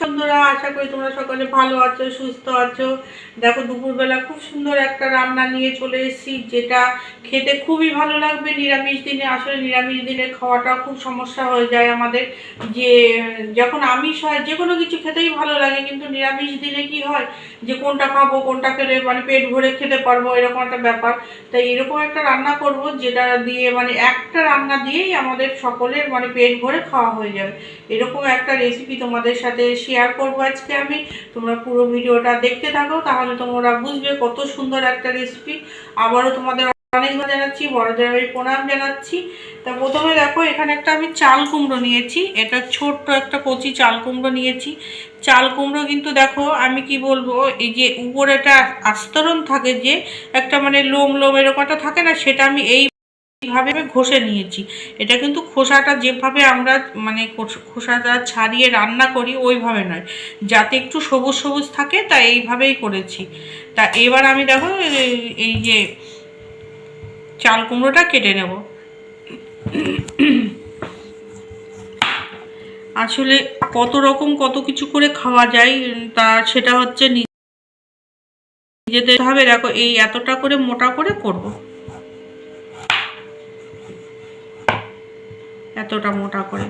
বন্ধুরা আশা করি তোমরা সকলে ভালো আছো, সুস্থ আছো। দেখো, দুপুরবেলা খুব সুন্দর একটা রান্না নিয়ে চলে এসেছি, যেটা খেতে খুবই ভালো লাগবে। নিরামিষ দিনে, আসলে নিরামিষ দিনে খাওয়াটা খুব সমস্যা হয়ে যায় আমাদের। যে, যখন আমিষ হয়, যে কোনো কিছু খেতেই ভালো লাগে, কিন্তু নিরামিষ দিনে কি হয়, যে কোনটা খাব, কোনটা খেলে মানে পেট ভরে খেতে পারব, এরকম একটা ব্যাপার। তাই এরকম একটা রান্না করব, যেটা দিয়ে মানে একটা রান্না দিয়েই আমাদের সকলের মানে পেট ভরে খাওয়া হয়ে যাবে। এরকম একটা রেসিপি তোমাদের সাথে শেয়ার করব আজকে আমি। তোমরা পুরো ভিডিওটা দেখতে থাকো, তাহলে তোমরা বুঝবে কত সুন্দর একটা রেসিপি আবারও তোমাদের অনেক ধন্যবাদ জানাচ্ছি, বড়দের আমি প্রণাম জানাচ্ছি। তা প্রথমে দেখো, এখানে একটা আমি চাল কুমড়ো নিয়েছি। এটা ছোট্ট একটা কচি চাল কুমড়ো নিয়েছি। চাল কুমড়ো কিন্তু দেখো, আমি কি বলব, এই যে উপরে একটা আস্তরণ থাকে যে, একটা মানে লোম লোম এরকম একটা থাকে না, সেটা আমি এই এইভাবে আমি ঘষে নিয়েছি। এটা কিন্তু খোসাটা যেভাবে আমরা মানে খোসাটা ছাড়িয়ে রান্না করি ওইভাবে নয়। যাতে একটু সবুজ সবুজ থাকে, তা এইভাবেই করেছি। তা এবার আমি দেখো, এই- যে চাল কুমড়োটা কেটে নেব। আসলে কত রকম কত কিছু করে খাওয়া যায়, তা সেটা হচ্ছে নিজেদের হবে। দেখো, এই এতটা করে মোটা করে করব। এতটা মোটা করে।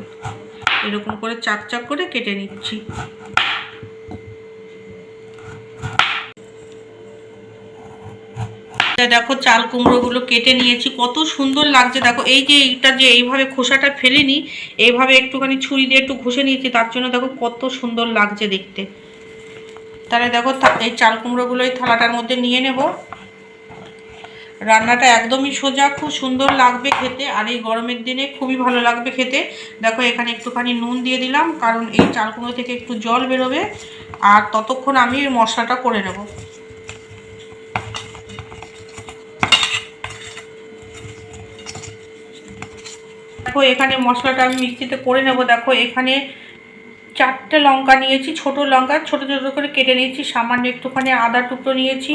এরকম করে চাক চাক করে কেটে নিচ্ছি। দেখো, চাল কুমড়োগুলো কেটে নিয়েছি। কত সুন্দর লাগছে। দেখো, এই যে এইটা যে এইভাবে খোসাটা ফেলিনি, এইভাবে একটুখানি ছুরি দিয়ে একটু ঘষে নিয়েছি, তার জন্য দেখো কত সুন্দর লাগছে দেখতে। তাহলে দেখো এই চাল কুমড়োগুলো এই থালাটার মধ্যে নিয়ে নেব। রান্নাটা একদমই সোজা, খুব সুন্দর লাগবে খেতে, আর এই গরমের দিনে খুবই ভালো লাগবে খেতে। দেখো, এখানে একটুখানি নুন দিয়ে দিলাম, কারণ এই চাল কুমড়ো থেকে একটু জল বেরোবে, আর ততক্ষণ আমি মশলাটা করে নেব। দেখো, এখানে মশলাটা আমি মিক্সিতে করে নেব। দেখো, এখানে চারটে লঙ্কা নিয়েছি, ছোট লঙ্কা, ছোট ছোট করে কেটে নিয়েছি, সামান্য একটুখানি আদা টুকরো নিয়েছি,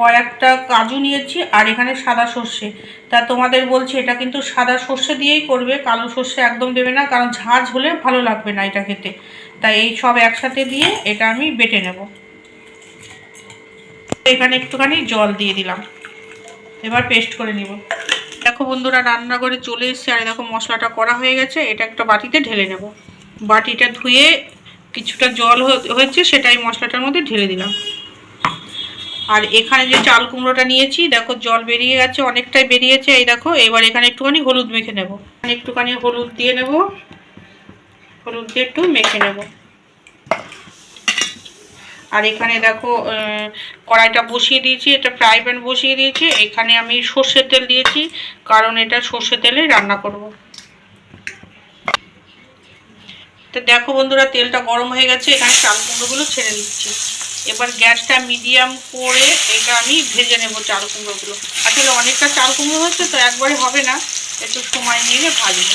কয়েকটা কাজু নিয়েছি আর এখানে সাদা সর্ষে। তা তোমাদের বলছি, এটা কিন্তু সাদা সর্ষে দিয়েই করবে, কালো সর্ষে একদম দেবে না, কারণ ঝাঁঝ হলে ভালো লাগবে না এটা খেতে। তাই এই সব একসাথে দিয়ে এটা আমি বেটে নেব। এখানে একটুখানি জল দিয়ে দিলাম। এবার পেস্ট করে নিব। দেখো বন্ধুরা, রান্নাঘরে চলে এসেছে, আর দেখো মশলাটা করা হয়ে গেছে, এটা একটা বাটিতে ঢেলে নেব। বাটিটা ধুয়ে কিছুটা জল হয়ে- হয়েছে সেটাই মশলাটার মধ্যে ঢেলে দিলাম। আর এখানে যে চাল কুমড়োটা নিয়েছি, দেখো জল বেরিয়ে গেছে, অনেকটাই বেরিয়েছে। এই দেখো, এবার এখানে একটুখানি হলুদ মেখে নেব। একটুখানি হলুদ দিয়ে নেব। হলুদ দিয়ে একটু মেখে নেব। আর এখানে দেখো কড়াইটা বসিয়ে দিয়েছি, এটা ফ্রাই প্যান বসিয়ে দিয়েছি। এখানে আমি সর্ষের তেল দিয়েছি, কারণ এটা সর্ষের তেলে রান্না করব। তো দেখো বন্ধুরা, তেলটা গরম হয়ে গেছে, এখানে চাল কুমড়োগুলো ছেড়ে দিচ্ছি। এবার গ্যাসটা মিডিয়াম করে এটা আমি ভেজে নেব চাল কুমড়োগুলো। আসলে অনেকটা চাল কুমড়ো হচ্ছে তো একবারে হবে না, একটু সময় নিয়ে ভাজবো।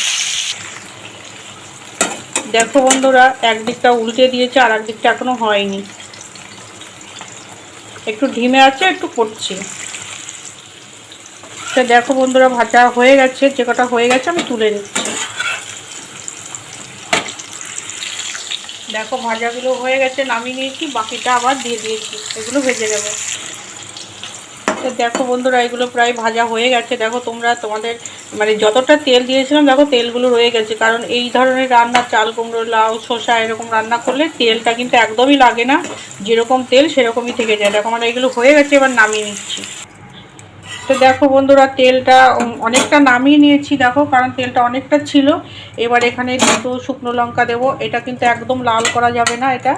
দেখো বন্ধুরা, একদিকটা উল্টে দিয়েছে, আর একদিকটা এখনও হয়নি। একটু ঢিমে আছে, একটু করছি তো দেখো বন্ধুরা, ভাজা হয়ে গেছে, যে কটা হয়ে গেছে আমি তুলে নিচ্ছি। দেখো ভাজাগুলো হয়ে গেছে, নামিয়ে নিয়েছি, বাকিটা আবার দিয়ে দিয়েছি, এগুলো ভেজে যাবে তো দেখো বন্ধুরা, এগুলো প্রায় ভাজা হয়ে গেছে। দেখো তোমরা তোমাদের মানে যতটা তেল দিয়েছিলাম, দেখো তেলগুলো রয়ে গেছে। কারণ এই ধরনের রান্না, চাল কুমড়ো, লাউ, শসা এরকম রান্না করলে তেলটা কিন্তু একদমই লাগে না। যেরকম তেল, সেরকমই থেকে যায়। দেখো আমার এগুলো হয়ে গেছে, এবার নামিয়ে নিচ্ছি। তো দেখো বন্ধুরা, তেলটা অনেকটা নামিয়ে নিয়েছি দেখো, কারণ তেলটা অনেকটা ছিল। এবার এখানে দুটো শুকনো লঙ্কা দেবো। এটা কিন্তু একদম লাল করা যাবে না এটা।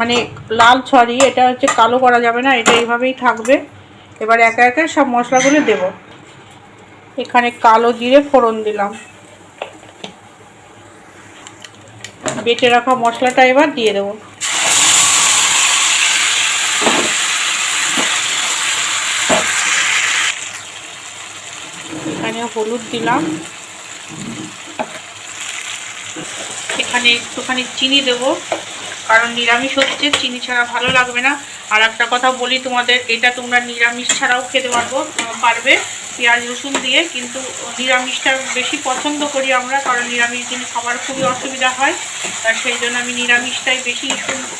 মানে লাল, সরি, এটা হচ্ছে কালো করা যাবে না, এটা এইভাবেই থাকবে। এবার একে একে সব মশলাগুলো দেব। এখানে কালো জিরে ফোড়ন দিলাম। বেটে রাখা মশলাটা এবার দিয়ে দেবো এখানে হলুদ দিলাম। এখানে একটুখানি চিনি দেব, কারণ নিরামিষ হচ্ছে, চিনি ছাড়া ভালো লাগবে না। আর একটা কথা বলি তোমাদের, এটা তোমরা নিরামিষ ছাড়াও খেতে পারব পারবে পেঁয়াজ রসুন দিয়ে, কিন্তু নিরামিষটা বেশি পছন্দ করি আমরা, কারণ নিরামিষ দিন খাবার খুবই অসুবিধা হয়। আর সেই জন্য আমি নিরামিষটাই বেশি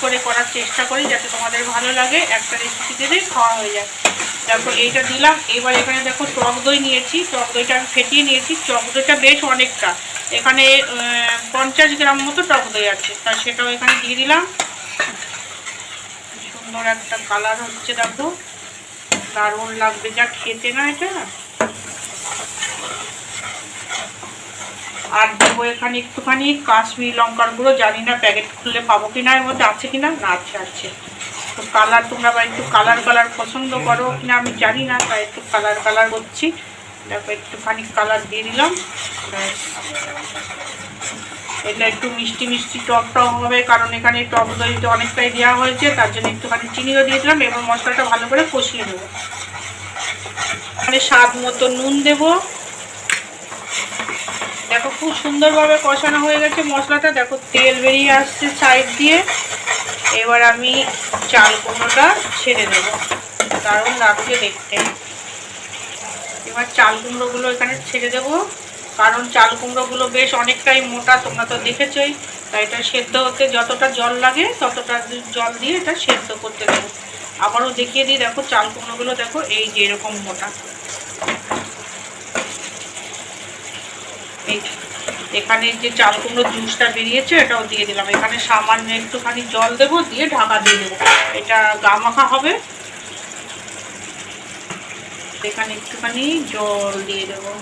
করে করার চেষ্টা করি, যাতে তোমাদের ভালো লাগে, একটা রেসিপি দিলেই খাওয়া হয়ে যায়। দেখো, এইটা দিলাম। এবার এখানে দেখো টক দই নিয়েছি। টক দইটা আমি ফেটিয়ে নিয়েছি। টক দইটা বেশ অনেকটা। এখানে পঞ্চাশ গ্রাম মতো টক দই আছে। তা সেটাও এখানে দিয়ে দিলাম। সুন্দর একটা কালার হচ্ছে, দেখো। দারুণ লাগবে। যা খেতে না এটা। আর দেবো এখানে একটুখানি কাশ্মীরি লঙ্কার গুঁড়ো। জানি না প্যাকেট খুললে পাবো কিনা, এর মধ্যে আছে কিনা? না, আছে আছে। তো কালার তোমরা বা একটু কালার কালার পছন্দ করো কিনা আমি জানি না, তাই একটু কালার কালার করছি। দেখো, একটুখানি কালার দিয়ে দিলাম। এটা একটু মিষ্টি মিষ্টি টক টক হবে, কারণ এখানে টক দইতে অনেকটাই দেওয়া হয়েছে, তার জন্য একটুখানি চিনিও দিয়ে দিলাম এবং মশলাটা ভালো করে কষিয়ে নেব। এখানে স্বাদ মতো নুন দেব। দেখো, খুব সুন্দরভাবে কষানো হয়ে গেছে মশলাটা। দেখো, তেল বেরিয়ে আসছে সাইড দিয়ে। এবার আমি চাল কুমড়োটা ছেড়ে দেবো। দারুণ লাগছে দেখতে। এবার চাল কুমড়োগুলো এখানে ছেড়ে দেবো। কারণ চাল কুমড়োগুলো বেশ অনেকটাই মোটা, তোমরা তো দেখেছই। তাই এটা সেদ্ধ হতে যতটা জল লাগে, ততটা জল দিয়ে এটা সেদ্ধ করতে দেবো। আবারও দেখিয়ে দিই, দেখো চাল কুমড়োগুলো দেখো এই যে এরকম মোটা। এই এখানে যে চাল কুমড়োর জুসটা বেরিয়েছে, এটাও দিয়ে দিলাম। এখানে সামান্য একটুখানি জল দেবো, দিয়ে ঢাকা দিয়ে দেবো। এটা গা মাখা হবে। এখানে একটুখানি জল দিয়ে দেবো।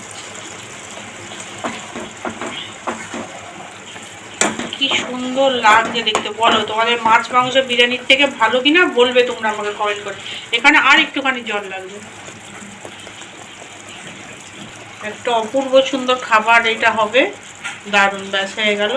কি সুন্দর লাগছে দেখতে। বলো, তোমাদের মাছ, মাংস, বিরিয়ানির থেকে ভালো কিনা বলবে তোমরা আমাকে কমেন্ট করে। এখানে আর একটুখানি জল লাগবে। একটা অপূর্ব সুন্দর খাবার এটা হবে। দারুণ ব্যাস হয়ে গেল।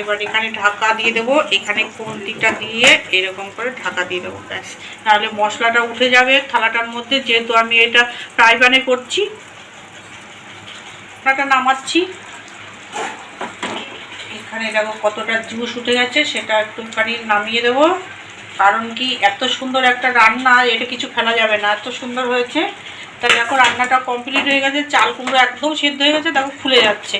এবার এখানে ঢাকা দিয়ে দেবো। এখানে খুন্তিটা দিয়ে এরকম করে ঢাকা দিয়ে দেবো, ব্যাস। তাহলে মশলাটা উঠে যাবে থালাটার মধ্যে, যেহেতু আমি এটা ফ্রাই প্যানে করছি। ঢাকাটা নামাচ্ছি। এখানে দেখো কতটা জুস উঠে গেছে, সেটা একটুখানি নামিয়ে দেবো। কারণ কি, এত সুন্দর একটা রান্না, এটা কিছু ফেলা যাবে না। এত সুন্দর হয়েছে। তা দেখো রান্নাটা কমপ্লিট হয়ে গেছে, চাল কুমড়ো একদম সেদ্ধ হয়ে গেছে, দেখো ফুলে যাচ্ছে।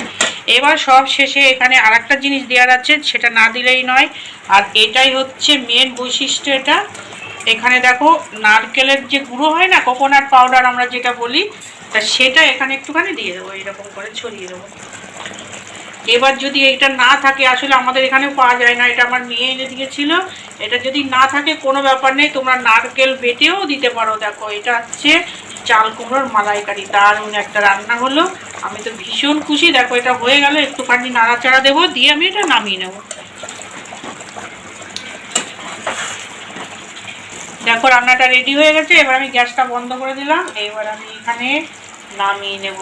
এবার সব শেষে এখানে আর একটা জিনিস দেওয়ার আছে, সেটা না দিলেই নয়। আর এটাই হচ্ছে মেন বৈশিষ্ট্য এটা। এখানে দেখো নারকেলের যে গুঁড়ো হয় না কোকোনাট পাউডার আমরা যেটা বলি, তা সেটা এখানে একটুখানি দিয়ে দেবো এরকম করে ছড়িয়ে দেবো। এবার যদি এটা না থাকে, আসলে আমাদের এখানে পাওয়া যায় না, এটা আমার মেয়ে এনে দিয়েছিল। এটা যদি না থাকে, কোনো ব্যাপার নেই, তোমরা নারকেল বেটেও দিতে পারো। দেখো, এটা হচ্ছে চাল কুমড়োর মালাইকারি। দারুণ একটা রান্না হলো। আমি তো ভীষণ খুশি। দেখো, এটা হয়ে গেল। একটুখানি নাড়াচাড়া দেবো, দিয়ে আমি এটা নামিয়ে নেব। দেখো, রান্নাটা রেডি হয়ে গেছে। এবার আমি গ্যাসটা বন্ধ করে দিলাম। এবার আমি এখানে নামিয়ে নেব।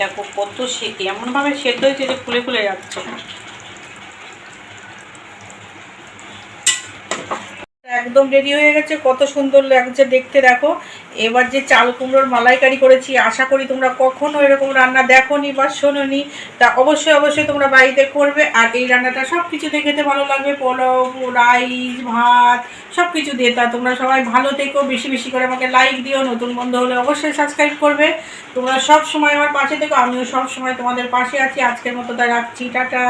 দেখো, কত সে এমনভাবে সেদ্ধ হয়েছে যে ফুলে ফুলে যাচ্ছে। একদম রেডি হয়ে গেছে। কত সুন্দর লাগছে দেখতে দেখো। এবার যে চাল কুমড়োর মালাইকারি করেছি, আশা করি তোমরা কখনো এরকম রান্না দেখো নি বা শোনো নি তা অবশ্যই অবশ্যই তোমরা বাড়িতে করবে। আর এই রান্নাটা সব কিছু দিয়ে খেতে ভালো লাগবে। পোলাও, রাইস, ভাত সব কিছু দিয়ে। তা তোমরা সবাই ভালো থেকো। বেশি বেশি করে আমাকে লাইক দিও। নতুন বন্ধু হলে অবশ্যই সাবস্ক্রাইব করবে। তোমরা সব সময় আমার পাশে থেকো। আমিও সব সময় তোমাদের পাশে আছি। আজকের মতো তা রাখছি। টাটা।